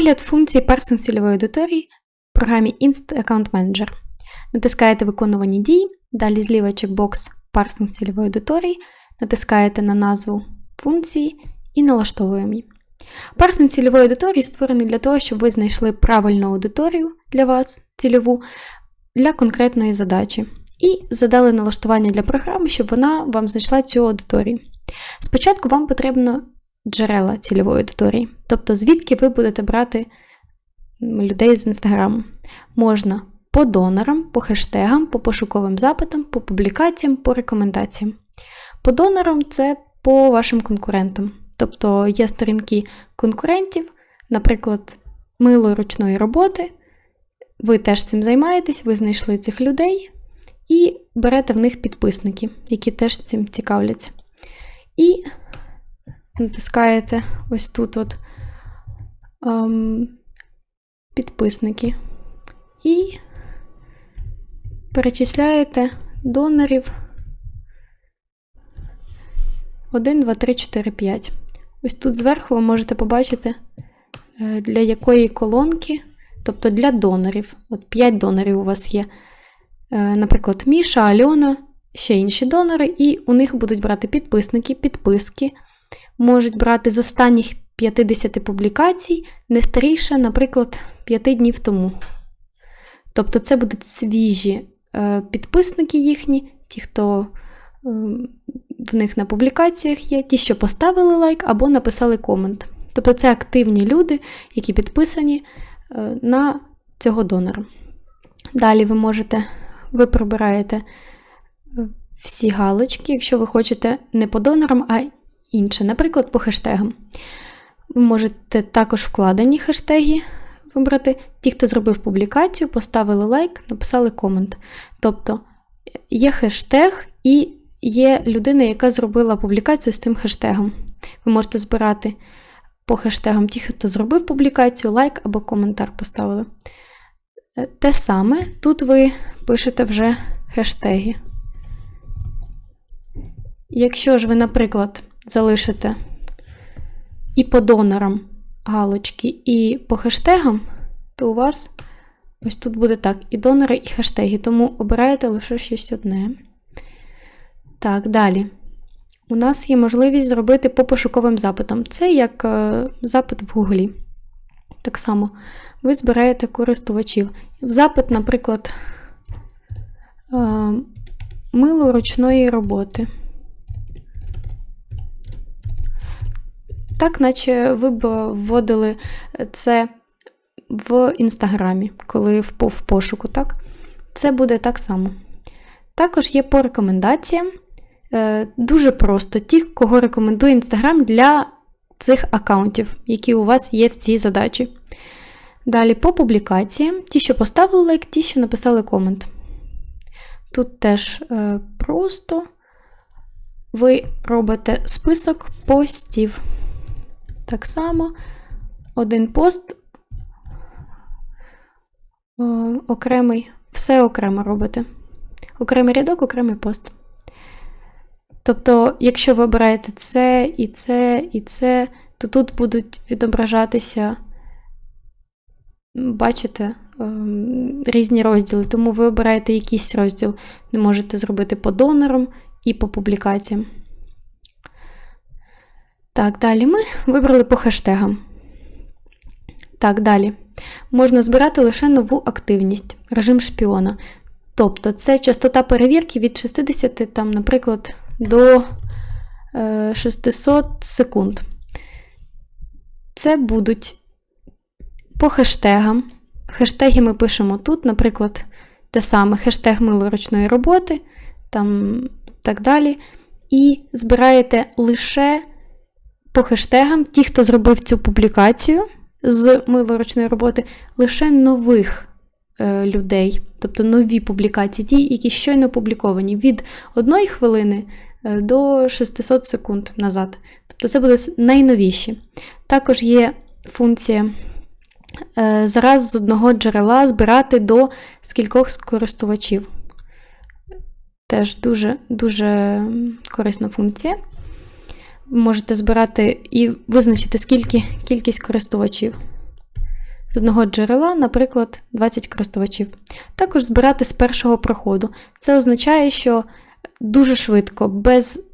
Огляд функції парсинг цільової аудиторії в програмі Inst Account Manager. Натискаєте Виконувані дії, далі зліва чекбокс парсинг цільової аудиторії, натискаєте на назву функції і налаштовуємо її. Парсинг цільової аудиторії створений для того, щоб ви знайшли правильну аудиторію для вас, цільову, для конкретної задачі. І задали налаштування для програми, щоб вона вам знайшла цю аудиторію. Спочатку вам потрібно джерела цільової аудиторії, тобто звідки ви будете брати людей з інстаграму. Можна по донорам, по хештегам, по пошуковим запитам, по публікаціям, по рекомендаціям. По донорам це по вашим конкурентам. Тобто є сторінки конкурентів, наприклад, мило ручної роботи. Ви теж цим займаєтесь, ви знайшли цих людей і берете в них підписники, які теж цим цікавляться. І натискаєте ось тут от ем, підписники. І перечисляєте донорів 1, 2, 3, 4, 5. Ось тут зверху ви можете побачити, е, для якої колонки, тобто для донорів. От 5 донорів у вас є. Е, наприклад, Міша, Альона, ще інші донори, і у них будуть брати підписники, підписки. Можуть брати з останніх 50 публікацій не старіше, наприклад, 5 днів тому. Тобто, це будуть свіжі е, підписники їхні, ті, хто в них на публікаціях є, ті, що поставили лайк або написали комент. Тобто це активні люди, які підписані е, на цього донора. Далі ви можете, ви прибираєте е, всі галочки, якщо ви хочете не по донорам, а інше, наприклад, по хештегам. Ви можете також вкладені хештеги вибрати. Ті, хто зробив публікацію, поставили лайк, написали комент. Тобто є хештег і є людина, яка зробила публікацію з тим хештегом. Ви можете збирати по хештегам ті, хто зробив публікацію, лайк або коментар поставили. Е, те саме, тут ви пишете вже хештеги. Якщо ж ви, наприклад, залишите і по донорам галочки, і по хештегам, то у вас ось тут буде так: і донори, і хештеги, тому обираєте лише щось одне. Так, далі. У нас є можливість зробити по пошуковим запитам. Це як е, запит в Гуглі. Так само, ви збираєте користувачів. В запит, наприклад, е, мило ручної роботи. Так, наче ви б вводили це в Інстаграмі, коли в пошуку, так? Це буде так само. Також є по рекомендаціям. Е, дуже просто ті, кого рекомендує Інстаграм для цих аккаунтів, які у вас є в цій задачі. Далі по публікаціям, ті, що поставили лайк, ті, що написали комент. Тут теж е, просто ви робите список постів. Так само один пост е, окремий, все окремо робите. Окремий рядок, окремий пост. Тобто, якщо ви обираєте це і це, і це, то тут будуть відображатися, бачите, ем, різні розділи. Тому ви обираєте якийсь розділ, не можете зробити по донорам і по публікаціям. Так, далі ми вибрали по хештегам. Так, далі. Можна збирати лише нову активність, режим шпіона. Тобто, це частота перевірки від 60, там, наприклад, до 600 е, секунд. Це будуть по хештегам. Хештеги ми пишемо тут, наприклад, те саме хештег милоручної роботи, там так далі. І збираєте лише по хештегам ті, хто зробив цю публікацію з милоручної роботи, лише нових е, людей, тобто нові публікації, ті, які щойно опубліковані від одної хвилини Е, до 600 секунд назад. Тобто це буде найновіші. Також є функція е, зараз з одного джерела збирати до скількох користувачів. Теж дуже дуже корисна функція. Можете збирати і визначити, скільки кількість користувачів. з одного джерела, наприклад, 20 користувачів. Також збирати з першого проходу. Це означає, що дуже швидко, без,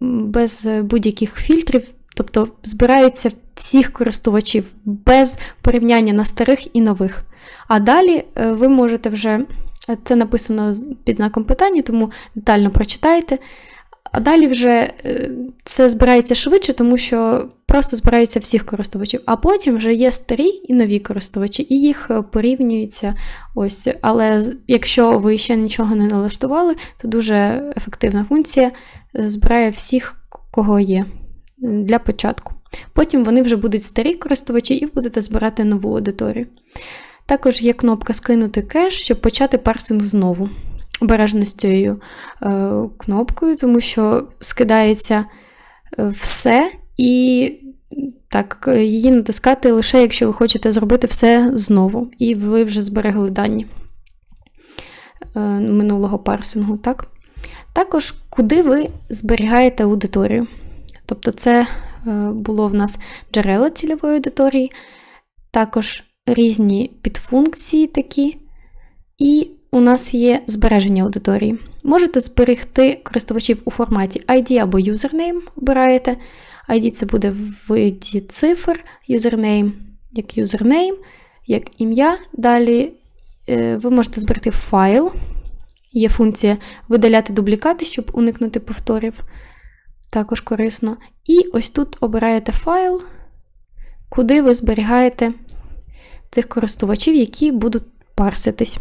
без будь-яких фільтрів, тобто збираються всіх користувачів без порівняння на старих і нових. А далі е, ви можете вже, це написано під знаком питання, тому детально прочитайте. А далі вже е, це збирається швидше, тому що просто збираються всіх користувачів. А потім вже є старі і нові користувачі, і їх е, порівнюються. Ось. Але якщо ви ще нічого не налаштували, то дуже ефективна функція е, збирає всіх, кого є для початку. Потім вони вже будуть старі користувачі і будете збирати нову аудиторію. Також є кнопка Скинути кеш, щоб почати парсинг знову. Цією е, кнопкою, тому що скидається е, все, і так, е, її натискати лише якщо ви хочете зробити все знову, і ви вже зберегли дані минулого парсингу. Так? Також, куди ви зберігаєте аудиторію. Тобто, це було в нас джерела цільової аудиторії, також різні підфункції такі. І у нас є збереження аудиторії. Можете зберегти користувачів у форматі ID або username, обираєте. ID це буде в виді цифр, username як username, як ім'я. Далі е, ви можете зберегти файл. Є функція видаляти дублікати, щоб уникнути повторів. Також корисно. І ось тут обираєте файл, куди ви зберігаєте цих користувачів, які будуть парситись.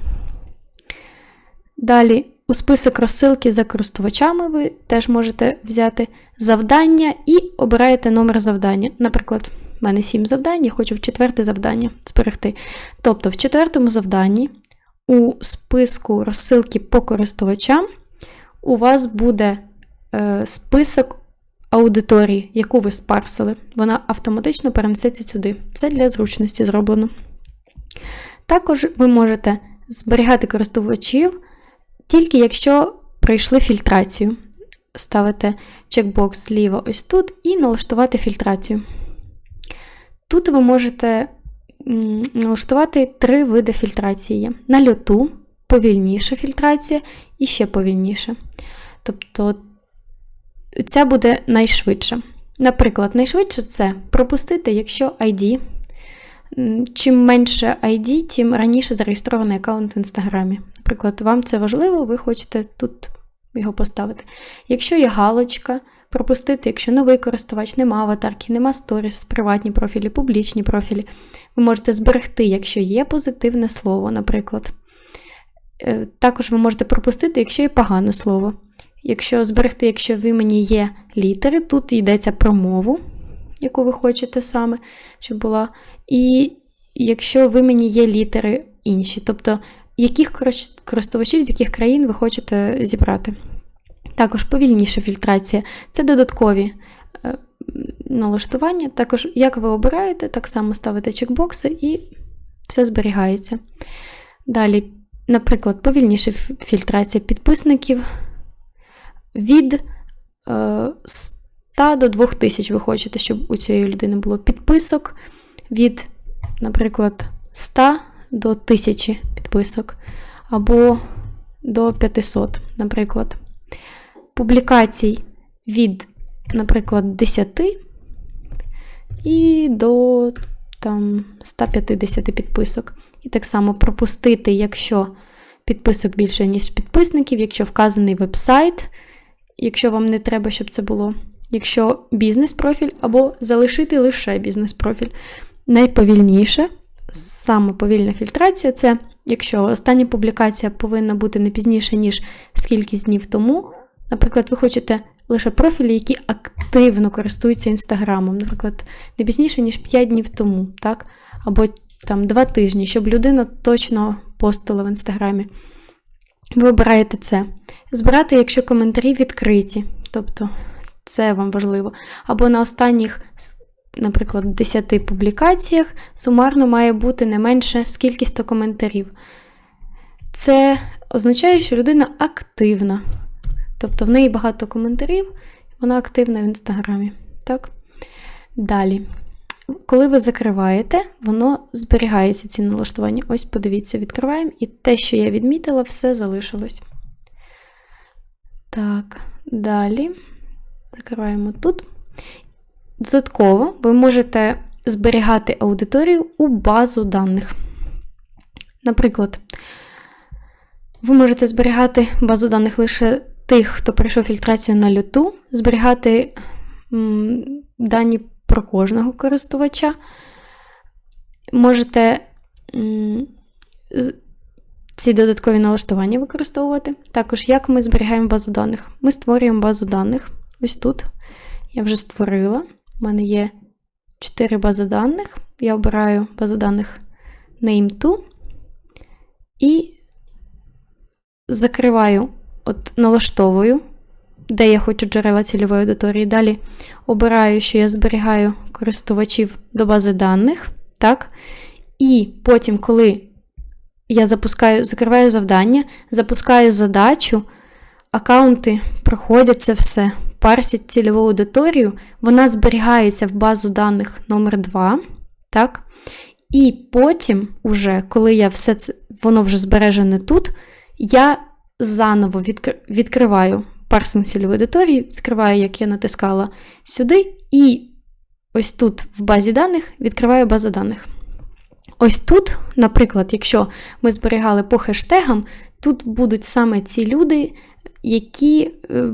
Далі у список розсилки за користувачами ви теж можете взяти завдання і обираєте номер завдання. Наприклад, в мене 7 завдань, я хочу в четверте завдання зберегти. Тобто, в четвертому завданні у списку розсилки по користувачам у вас буде е, список аудиторії, яку ви спарсили. Вона автоматично перенесеться сюди. Це для зручності зроблено. Також ви можете зберігати користувачів тільки якщо пройшли фільтрацію. Ставите чекбокс зліва ось тут і налаштувати фільтрацію. Тут ви можете налаштувати три види фільтрації: на льоту, повільніша фільтрація і ще повільніше. Тобто ця буде найшвидша. Наприклад, найшвидше це пропустити, якщо ID. Чим менше ID, тим раніше зареєстрований аккаунт в Інстаграмі. Наприклад, вам це важливо, ви хочете тут його поставити. Якщо є галочка, пропустити, якщо новий користувач, нема аватарки, нема сторіс, приватні профілі, публічні профілі. Ви можете зберегти, якщо є позитивне слово, наприклад. Е, Також ви можете пропустити, якщо є погане слово. Якщо зберегти, якщо в імені є літери, тут йдеться про мову, яку ви хочете саме, щоб була. І якщо в імені є літери інші, тобто яких користувачів з яких країн ви хочете зібрати. Також повільніша фільтрація це додаткові е, налаштування. Також, як ви обираєте, так само ставите чекбокси і все зберігається. Далі, наприклад, повільніша фільтрація підписників від е, 100 до 2000 ви хочете, щоб у цієї людини було підписок від, наприклад, 100 до 1000 підписок, або до 500, наприклад. Публікацій від, наприклад, 10 і до там, 150 підписок. І так само пропустити, якщо підписок більше, ніж підписників, якщо вказаний веб-сайт, якщо вам не треба, щоб це було. Якщо бізнес-профіль, або залишити лише бізнес-профіль. Найповільніше, саме повільна фільтрація це якщо остання публікація повинна бути не пізніше, ніж скількись днів тому. Наприклад, ви хочете лише профілі, які активно користуються інстаграмом, наприклад, не пізніше, ніж 5 днів тому, так? або там 2 тижні, щоб людина точно постила в інстаграмі. Ви обираєте це. Збирати, якщо коментарі відкриті, тобто це вам важливо. Або на останніх, наприклад, 10 публікаціях сумарно має бути не менше скількись-то коментарів. Це означає, що людина активна. Тобто в неї багато коментарів, вона активна в інстаграмі. Так? Далі. коли ви закриваєте, воно зберігається ці налаштування. Ось, подивіться, відкриваємо, і те, що я відмітила, все залишилось. Так, далі закриваємо тут. Додатково ви можете зберігати аудиторію у базу даних. Наприклад, ви можете зберігати базу даних лише тих, хто пройшов фільтрацію на люту, зберігати м, дані про кожного користувача. Можете м, ці додаткові налаштування використовувати. Також, як ми зберігаємо базу даних? Ми створюємо базу даних. Ось тут. Я вже створила. У мене є 4 бази даних. Я обираю базу даних name2 і закриваю, от налаштовую, де я хочу джерела цільової аудиторії. Далі обираю, що я зберігаю користувачів до бази даних. Так? І потім, коли я запускаю, закриваю завдання, запускаю задачу, аккаунти проходять це все, парсять цільову аудиторію, вона зберігається в базу даних номер 2 так? І потім, уже, коли я все це, воно вже збережене тут, я заново відкр- відкриваю парсинг цільової аудиторії, відкриваю, як я натискала сюди, і ось тут в базі даних відкриваю базу даних. Ось тут, наприклад, якщо ми зберігали по хештегам, тут будуть саме ці люди, які, е,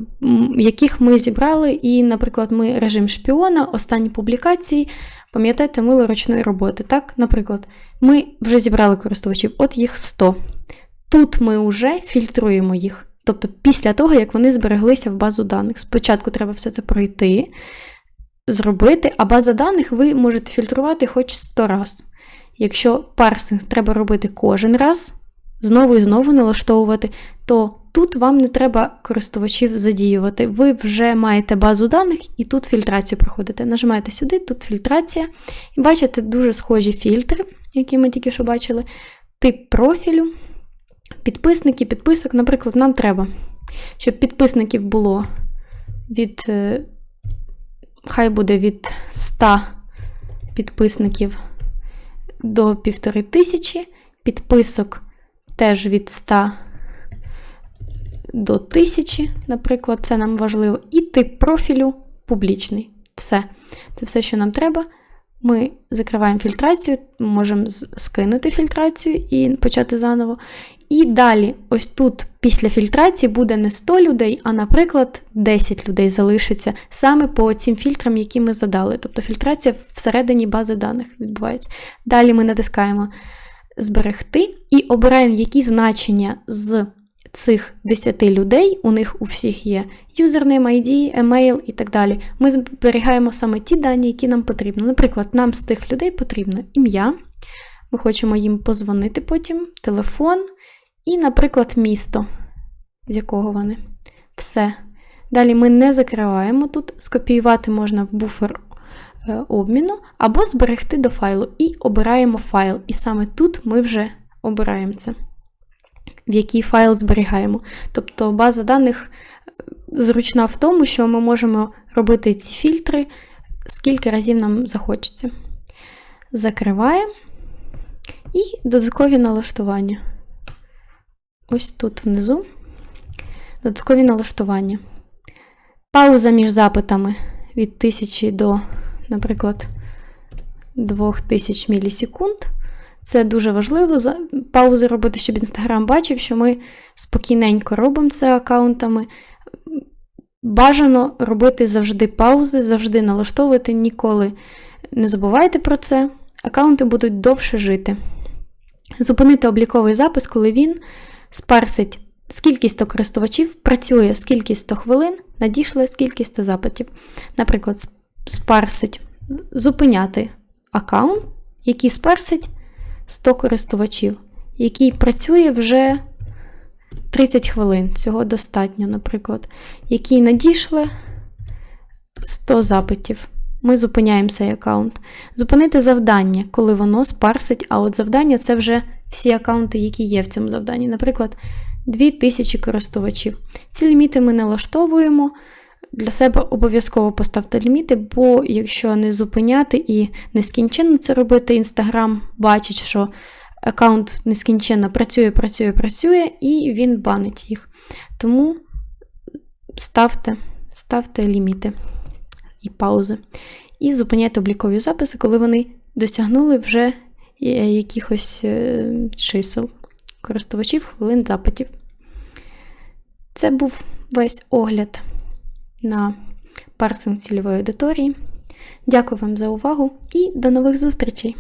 яких ми зібрали, і, наприклад, ми режим шпіона, останні публікації, пам'ятаєте, мило ручної роботи. Так, наприклад, ми вже зібрали користувачів, от їх 100. Тут ми вже фільтруємо їх. Тобто після того, як вони збереглися в базу даних. Спочатку треба все це пройти, зробити, а база даних ви можете фільтрувати хоч 100 раз. Якщо парсинг треба робити кожен раз, знову і знову налаштовувати, то тут вам не треба користувачів задіювати. Ви вже маєте базу даних і тут фільтрацію проходите. Нажимаєте сюди, тут фільтрація. І бачите дуже схожі фільтри, які ми тільки що бачили. Тип профілю, підписники, підписок. Наприклад, нам треба, щоб підписників було від, е, хай буде від 100 підписників до півтори тисячі, підписок теж від 100 до 1000, наприклад, це нам важливо. І тип профілю публічний. Все. Це все, що нам треба. Ми закриваємо фільтрацію, можемо скинути фільтрацію і почати заново. І далі, ось тут, після фільтрації, буде не 100 людей, а, наприклад, 10 людей залишиться саме по цим фільтрам, які ми задали. Тобто фільтрація всередині бази даних відбувається. Далі ми натискаємо зберегти і обираємо, які значення з цих 10 людей, у них у всіх є юзернейм, ID, емейл і так далі. Ми зберігаємо саме ті дані, які нам потрібно. Наприклад, нам з тих людей потрібно ім'я. Ми хочемо їм позвонити потім, телефон і, наприклад, місто, з якого вони. Все. Далі ми не закриваємо тут, скопіювати можна в буфер обміну або зберегти до файлу і обираємо файл. І саме тут ми вже обираємо це, в який файл зберігаємо. Тобто база даних е, зручна в тому, що ми можемо робити ці фільтри скільки разів нам захочеться. Закриваємо і додаткові налаштування. Ось тут внизу. Додаткові налаштування. Пауза між запитами від 1000 до, наприклад, 2000 мілісекунд. Це дуже важливо. за- Паузи робити, щоб Інстаграм бачив, що ми спокійненько робимо це аккаунтами. Бажано робити завжди паузи, завжди налаштовувати, ніколи не забувайте про це. Аккаунти будуть довше жити. Зупинити обліковий запис, коли він спарсить скількись-то користувачів, працює скількись-то хвилин, надійшли скількись-то запитів. Наприклад, сп- спарсить, зупиняти аккаунт, який спарсить 100 користувачів, який працює вже 30 хвилин. Цього достатньо, наприклад, який надійшли 100 запитів. Ми зупиняємо цей аккаунт. Зупинити завдання, коли воно спарсить, а от завдання це вже всі аккаунти, які є в цьому завданні. Наприклад, 2000 користувачів. Ці ліміти ми налаштовуємо для себе обов'язково поставте ліміти, бо якщо не зупиняти і нескінченно це робити, Інстаграм бачить, що аккаунт нескінченно працює, працює, працює, і він банить їх. Тому ставте, ставте ліміти і паузи. І зупиняйте облікові записи, коли вони досягнули вже е, якихось е, чисел користувачів, хвилин запитів. Це був весь огляд на парсинг цільової аудиторії. Дякую вам за увагу і до нових зустрічей!